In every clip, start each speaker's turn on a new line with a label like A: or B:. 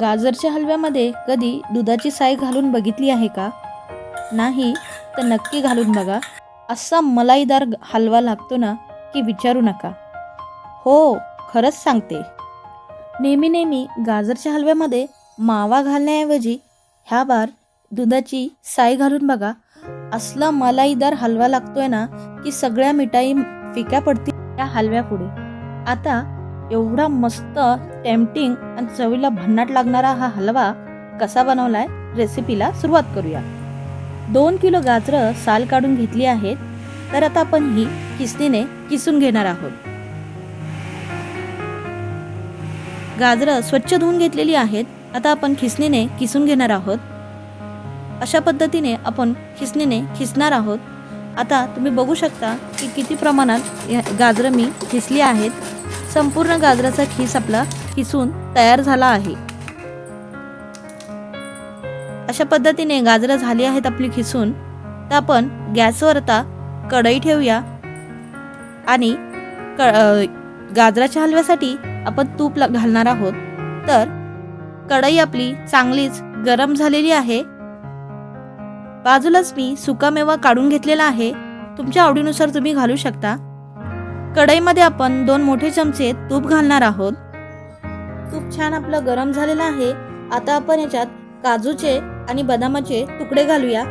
A: गाजरच्या हलव्यामध्ये कधी दुधाची साय घालून बघितली आहे का? नाही तर नक्की घालून बघा. असा मलाईदार हलवा लागतो ना की विचारू नका. हो खरंच सांगते. नेहमी नेहमी गाजरच्या हलव्यामध्ये मावा घालण्याऐवजी ह्या बार दुधाची साय घालून बघा. असला मलाईदार हलवा लागतोय ना की सगळ्या मिठाई फिक्या पडतील त्या हलव्यापुढे. आता एवढा मस्त टेम्पटिंग आणि चवीला भन्नाट लागणारा हा हलवा कसा बनवलाय रेसिपीला सुरुवात करूया. दोन किलो गाजरं साल काढून घेतली आहेत तर आता आपण ही किसणीने किसून घेणार आहोत. गाजरं स्वच्छ धुवून घेतलेली आहेत आता आपण खिसणीने किसून घेणार आहोत. अशा पद्धतीने आपण खिसणीने खिसणार आहोत. आता तुम्ही बघू शकता की किती प्रमाणात गाजरं मी खिसली आहेत. संपूर्ण गाजराचा खीस आपला खिसून तयार झाला आहे. अशा पद्धतीने गाजरं झाली आहेत आपली खिसून. तर आपण गॅसवर आता कढई ठेवूया. आणि क गाजराच्या हलव्यासाठी आपण तूप घालणार आहोत. तर कढई आपली चांगलीच गरम झालेली आहे. बाजूलाच मी सुकामेवा काढून घेतलेला आहे. तुमच्या आवडीनुसार तुम्ही घालू शकता. कढईमध्ये आपण दोन मोठे चमचे तूप घालणार आहोत. तूप छान आपलं गरम झालेलं आहे. आता आपण याच्यात काजूचे आणि बदामाचे तुकडे घालूया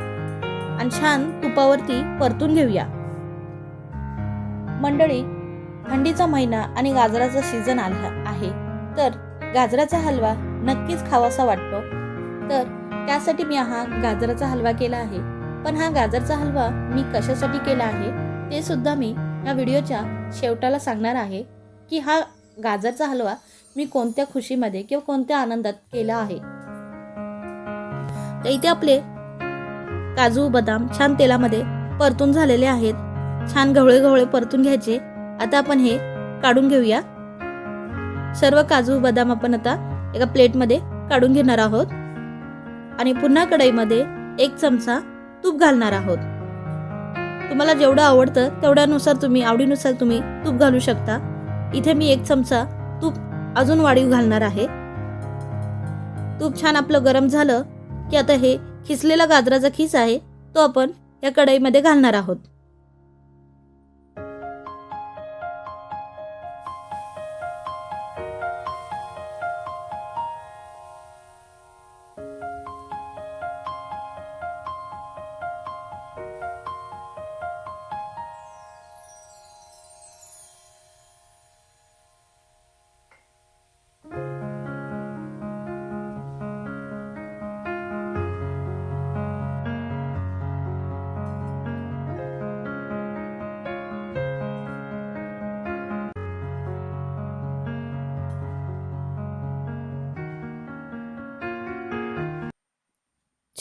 A: आणि छान तुपावरती परतून घेऊया. मंडळी थंडीचा महिना आणि गाजराचा सीझन आला आहे. तर गाजराचा हलवा नक्कीच खावासा वाटतो. तर त्यासाठी मी हा गाजराचा हलवा केला आहे. पण हा गाजरचा हलवा मी कशासाठी केला आहे ते सुद्धा मी या व्हिडिओच्या शेवटाला सांगणार आहे की हा गाजरचा हलवा मी कोणत्या खुशीमध्ये किंवा कोणत्या आनंदात केला आहे. तर इथे आपले काजू बदाम छान तेलामध्ये परतून झालेले आहेत. छान गवळे गवळे परतून घ्यायचे. आता आपण हे काढून घेऊया. सर्व काजू बदाम आपण आता एका प्लेटमध्ये काढून घेणार आहोत. आणि पुन्हा कढईमध्ये एक चमचा तूप घालणार आहोत. तुम्हाला जेवढं आवडतं तेवढ्यानुसार तुम्ही आवडीनुसार तुम्ही तूप घालू शकता. इथे मी एक चमचा तूप अजून वाढीव घालणार आहे. तूप छान आपलं गरम झालं की आता हे खिसलेला गाजराचा खीस आहे तो आपण या कढईमध्ये घालणार आहोत.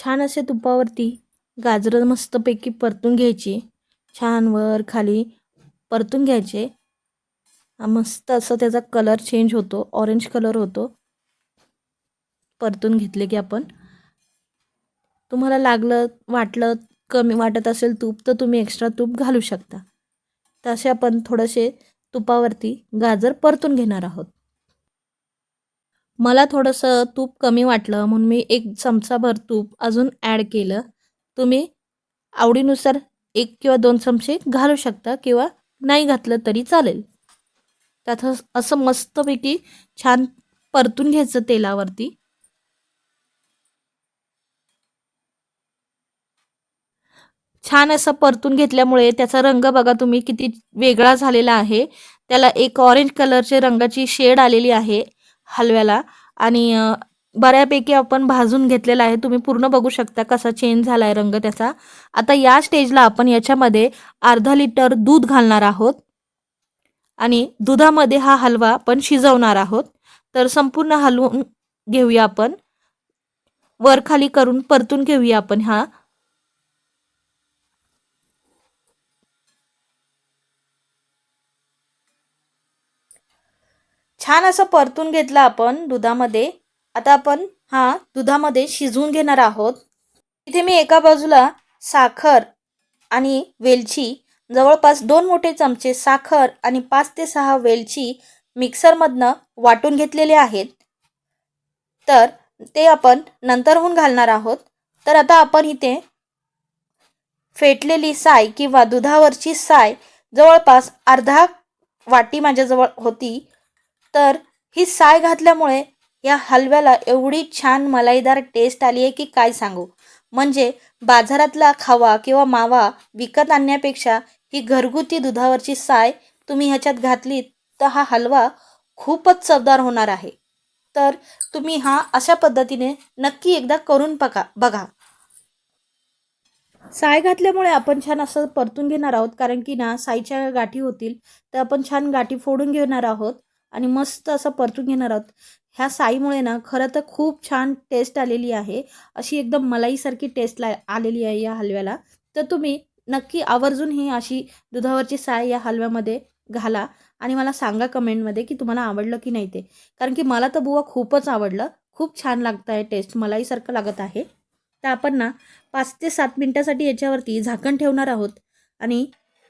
A: छान असे तुपावरती गाजरं मस्तपैकी परतून घ्यायची. छान वर खाली परतून घ्यायचे. मस्त असं त्याचा कलर चेंज होतो. ऑरेंज कलर होतो. परतून घेतले की आपण. तुम्हाला लागलं वाटलं कमी वाटत असेल तूप तर तुम्ही एक्स्ट्रा तूप घालू शकता. तसे आपण थोडेसे तुपावरती गाजर परतून घेणार आहोत. मला थोडंसं तूप कमी वाटलं म्हणून मी एक चमचाभर तूप अजून ॲड केलं. तुम्ही आवडीनुसार एक किंवा दोन चमचे घालू शकता किंवा नाही घातलं तरी चालेल. त्यात असं मस्तपैकी छान परतून घ्यायचं तेलावरती. छान असं परतून घेतल्यामुळे त्याचा रंग बघा तुम्ही किती वेगळा झालेला आहे. त्याला एक ऑरेंज कलरचे रंगाची शेड आलेली आहे. हलव्याला. आणि बऱ्यापैकी आपण भाजून घेतलेला आहे. तुम्ही पूर्ण बघू शकता कसा चेंज झाला आहे रंग त्याचा. आता या स्टेजला आपण याच्यामध्ये अर्धा लिटर दूध घालणार आहोत. आणि दुधामध्ये हा हलवा आपण शिजवणार आहोत. तर संपूर्ण हलवून घेऊया आपण. वर खाली करून परतून घेऊया आपण हा छान असं परतून घेतलं आपण दुधामध्ये. आता आपण हा दुधामध्ये शिजवून घेणार आहोत. इथे मी एका बाजूला साखर आणि वेलची जवळपास दोन मोठे चमचे साखर आणि पाच ते सहा वेलची मिक्सरमधनं वाटून घेतलेले आहेत. तर ते आपण नंतरहून घालणार आहोत. तर आता आपण इथे फेटलेली साय किंवा दुधावरची साय जवळपास अर्धा वाटी माझ्याजवळ होती. तर ही साय घातल्यामुळे या हलव्याला एवढी छान मलाईदार टेस्ट आली आहे की काय सांगू? म्हणजे बाजारातला खावा किंवा मावा विकत आणण्यापेक्षा ही घरगुती दुधावरची साय तुम्ही ह्याच्यात घातलीत तर हा हलवा खूपच चवदार होणार आहे. तर तुम्ही हा अशा पद्धतीने नक्की एकदा करून पका बघा. साय घातल्यामुळे आपण छान असं परतून घेणार आहोत कारण की ना साईच्या गाठी होतील तर आपण छान गाठी फोडून घेणार आहोत. आणि मस्त असं परतून घेणार आहोत. ह्या साईमुळे ना खरं तर खूप छान टेस्ट आलेली आहे. अशी एकदम मलाईसारखी टेस्ट ला आलेली आहे या हलव्याला. तर तुम्ही नक्की आवर्जून ही अशी दुधावरची साय या हलव्यामध्ये घाला आणि मला सांगा कमेंटमध्ये की तुम्हाला आवडलं की नाही ते. कारण की मला तर बुवा खूपच आवडलं. खूप छान लागतं आहे टेस्ट मलाईसारखं लागत आहे. तर आपण ना पाच ते सात मिनटासाठी याच्यावरती झाकण ठेवणार आहोत. आणि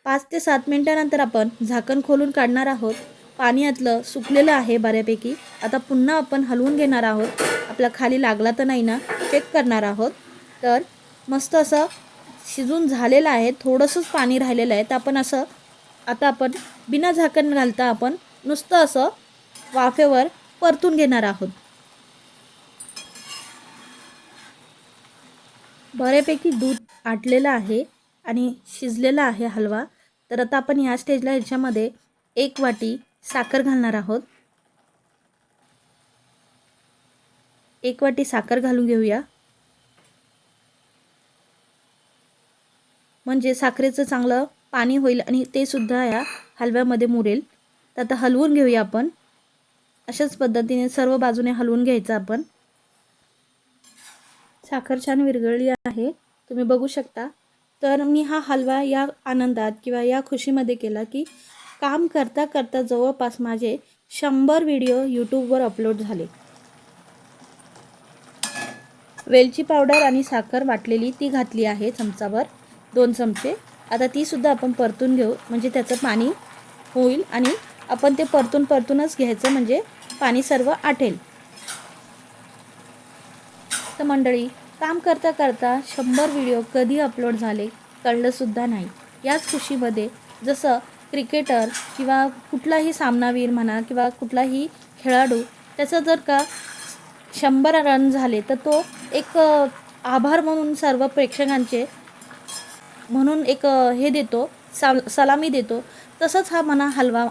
A: पाच ते सात मिनटानंतर आपण झाकण खोलून काढणार आहोत. पाणी यातलं सुकलेलं आहे बऱ्यापैकी. आता पुन्हा आपण हलवून घेणार आहोत. आपला खाली लागला तर नाही ना? चेक करणार आहोत. तर मस्त असं शिजून झालेलं आहे. थोडंसंच पाणी राहिलेलं आहे. तर आपण असं आता आपण बिना झाकण घालता आपण नुसतं असं वाफेवर परतून घेणार आहोत. बऱ्यापैकी दूध आटलेलं आहे आणि शिजलेला आहे हलवा. तर आता आपण ह्या स्टेजला ह्याच्यामध्ये एक वाटी साखर घालणार आहोत. एक वाटी साखर घालून घेऊया. म्हणजे साखरेचं चांगलं पाणी होईल आणि ते सुद्धा या हलव्यामध्ये मुरेल. तर आता हलवून घेऊया आपण. अशाच पद्धतीने सर्व बाजूने हलवून घ्यायचं आपण. साखर छान विरघळली आहे. तुम्ही बघू शकता. तर मी हा हलवा या आनंदात किंवा या खुशीमध्ये केला की काम करता करता जवळपास माझे शंभर व्हिडिओ यूट्यूबवर अपलोड झाले. वेलची पावडर आणि साखर वाटलेली ती घातली आहे चमचाभर दोन चमचे. आता तीसुद्धा आपण परतून घेऊ. म्हणजे त्याचं पाणी होईल आणि आपण ते परतून परतूनच घ्यायचं म्हणजे पाणी सर्व आटेल तर मंडळी काम करता करता शंभर व्हिडिओ कधी अपलोड झाले कळलंसुद्धा नाही. याच खुशीमध्ये जसं क्रिकेटर किंवा कुठलाही सामनावीर म्हणा किंवा कुठलाही खेळाडू त्याचं जर का शंभर रन झाले तर तो एक आभार म्हणून सर्व प्रेक्षकांचे म्हणून एक हे देतो साल सलामी देतो. तसंच हा म्हणा हलवा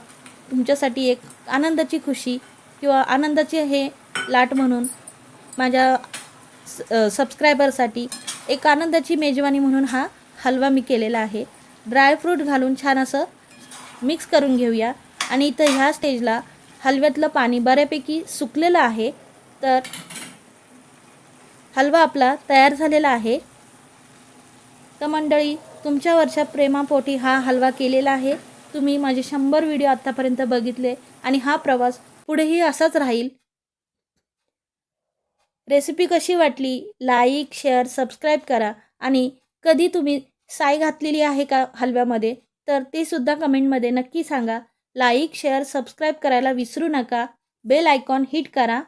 A: तुमच्यासाठी एक आनंदाची खुशी किंवा आनंदाचे हे लाट म्हणून माझ्या सबस्क्रायबरसाठी एक आनंदाची मेजवानी म्हणून हा हलवा मी केलेला आहे. ड्रायफ्रूट घालून छान असं मिक्स करून घेऊया. आणि इथं ह्या स्टेजला हलव्यातलं पाणी बऱ्यापैकी सुकलेलं आहे तर हलवा आपला तयार झालेला आहे. तर मंडळी तुमच्यावरच्या प्रेमापोटी हा हलवा केलेला आहे. तुम्ही माझे शंभर व्हिडिओ आत्तापर्यंत बघितले आणि हा प्रवास पुढेही असाच राहील. रेसिपी कशी वाटली? लाईक शेअर सबस्क्राईब करा. आणि कधी तुम्ही साय घातलेली आहे का हलव्यामध्ये? तर ते सुद्धा कमेंटमध्ये नक्की सांगा. लाईक शेअर सबस्क्राईब करायला विसरू नका. बेल आयकॉन हिट करा.